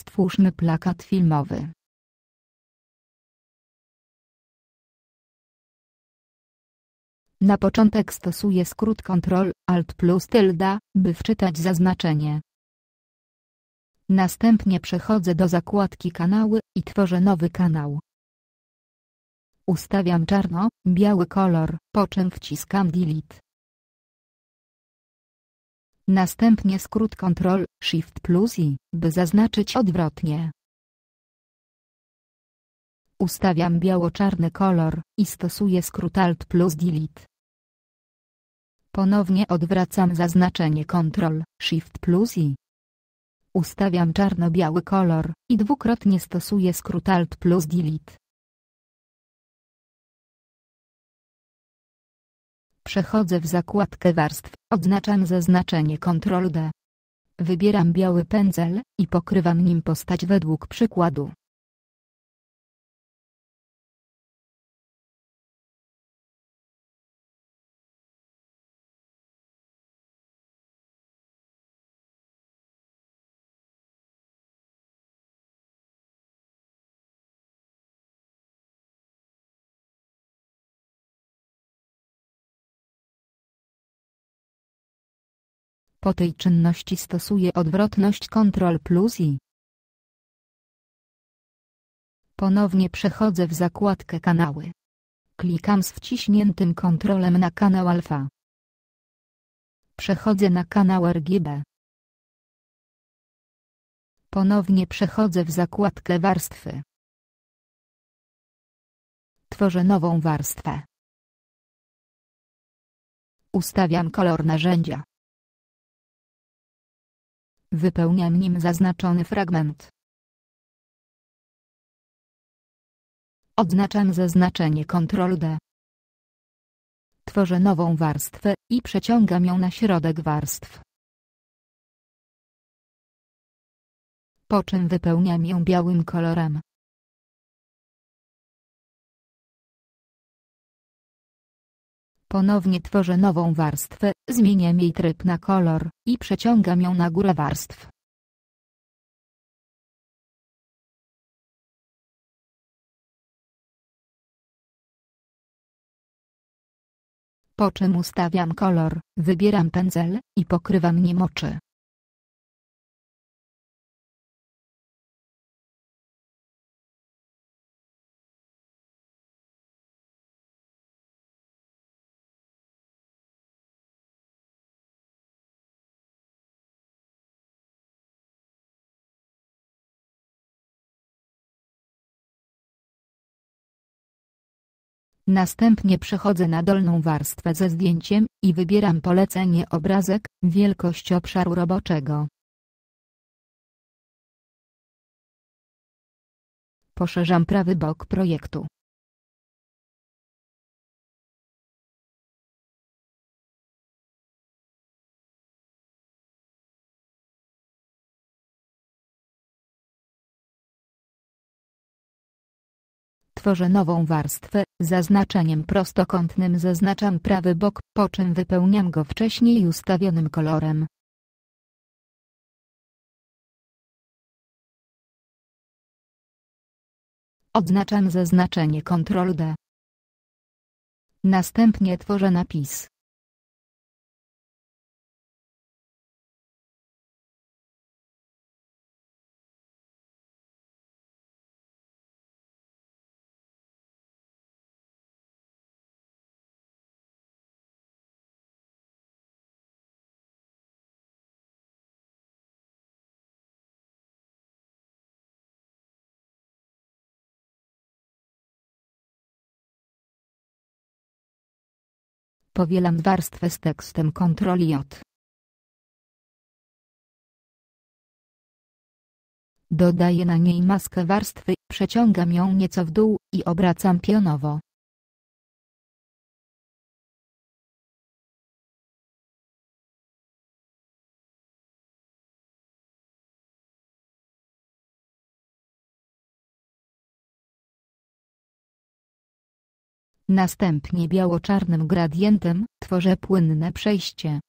Stwórzmy plakat filmowy. Na początek stosuję skrót Ctrl Alt plus tylda, by wczytać zaznaczenie. Następnie przechodzę do zakładki kanały i tworzę nowy kanał. Ustawiam czarno-biały kolor, po czym wciskam Delete. Następnie skrót Ctrl Shift plus I, by zaznaczyć odwrotnie. Ustawiam biało-czarny kolor i stosuję skrót Alt plus Delete. Ponownie odwracam zaznaczenie Ctrl Shift plus I. Ustawiam czarno-biały kolor i dwukrotnie stosuję skrót Alt plus Delete. Przechodzę w zakładkę warstw, odznaczam zaznaczenie Ctrl D. Wybieram biały pędzel i pokrywam nim postać według przykładu. Po tej czynności stosuję odwrotność Ctrl plus I. Ponownie przechodzę w zakładkę kanały. Klikam z wciśniętym kontrolem na kanał alfa. Przechodzę na kanał RGB. Ponownie przechodzę w zakładkę warstwy. Tworzę nową warstwę. Ustawiam kolor narzędzia. Wypełniam nim zaznaczony fragment. Odznaczam zaznaczenie Ctrl D. Tworzę nową warstwę i przeciągam ją na środek warstw. Po czym wypełniam ją białym kolorem. Ponownie tworzę nową warstwę, zmieniam jej tryb na kolor i przeciągam ją na górę warstw. Po czym ustawiam kolor, wybieram pędzel i pokrywam nim oczy. Następnie przechodzę na dolną warstwę ze zdjęciem i wybieram polecenie obrazek, wielkość obszaru roboczego. Poszerzam prawy bok projektu. Tworzę nową warstwę, zaznaczeniem prostokątnym zaznaczam prawy bok, po czym wypełniam go wcześniej ustawionym kolorem. Odznaczam zaznaczenie Ctrl D. Następnie tworzę napis. Powielam warstwę z tekstem Ctrl J. Dodaję na niej maskę warstwy, przeciągam ją nieco w dół i obracam pionowo. Następnie biało-czarnym gradientem tworzę płynne przejście.